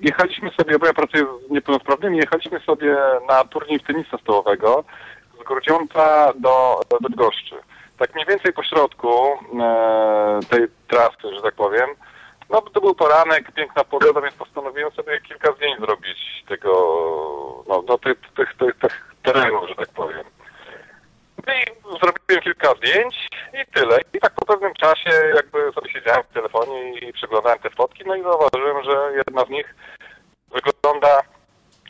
jechaliśmy sobie, bo ja pracuję z niepełnosprawnymi, jechaliśmy sobie na turniej tenisa stołowego z Grudziądza do, do Bydgoszczy. Tak mniej więcej po środku e, tej trasy, że tak powiem. No to był poranek, piękna pogoda, więc postanowiłem sobie kilka zdjęć zrobić tego, no, no tych, tych, tych, tych terenów, że tak powiem. No i zrobiłem kilka zdjęć i tyle. I tak po pewnym czasie jakby sobie siedziałem w telefonie i przeglądałem te fotki, no i zauważyłem, że jedna z nich wygląda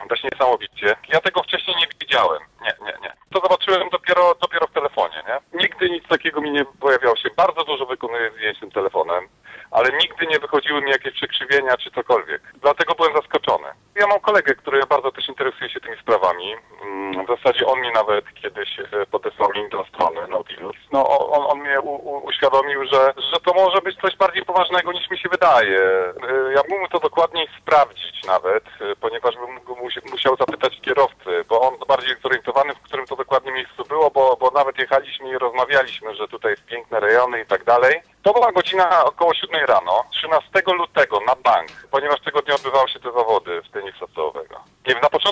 dość niesamowicie. Ja tego wcześniej nie widziałem. Nie, nie, nie. To zobaczyłem dopiero, dopiero w telefonie, nie? Nigdy nic takiego mi nie pojawiało się. Bardzo dużo wykonuję zdjęć tym telefonem, ale nigdy nie wychodziły mi jakieś przekrzywienia czy cokolwiek. Dlatego byłem zaskoczony. Ja mam kolegę, który bardzo też interesuje się tymi sprawami. W zasadzie on mi nawet kiedyś e, podesłał link do strony Nautilus. No on, on mnie u, u, uświadomił, że, że to może być coś bardziej poważnego niż mi się wydaje. E, Ja bym to dokładniej sprawdzić nawet, e, ponieważ bym musiał zapytać kierowcy, bo on bardziej zorientowany, w którym to dokładnie miejscu było, bo, bo nawet jechaliśmy i rozmawialiśmy, że tutaj jest piękne rejony i tak dalej. To była godzina około 7 rano, 13 lutego na bank, ponieważ tego dnia odbywały się te zawody w tenisa stołowego. Nie wiem, na początku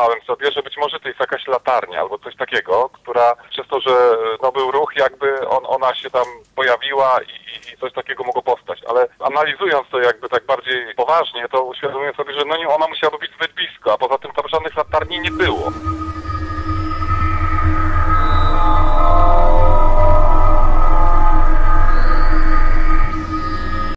pomyślałem sobie, że być może to jest jakaś latarnia albo coś takiego, która przez to, że e, no, był ruch, jakby on, ona się tam pojawiła i, i coś takiego mogło powstać. Ale analizując to jakby tak bardziej poważnie, to uświadomiłem sobie, że no nie, ona musiała być zbyt blisko, a poza tym tam żadnych latarni nie było.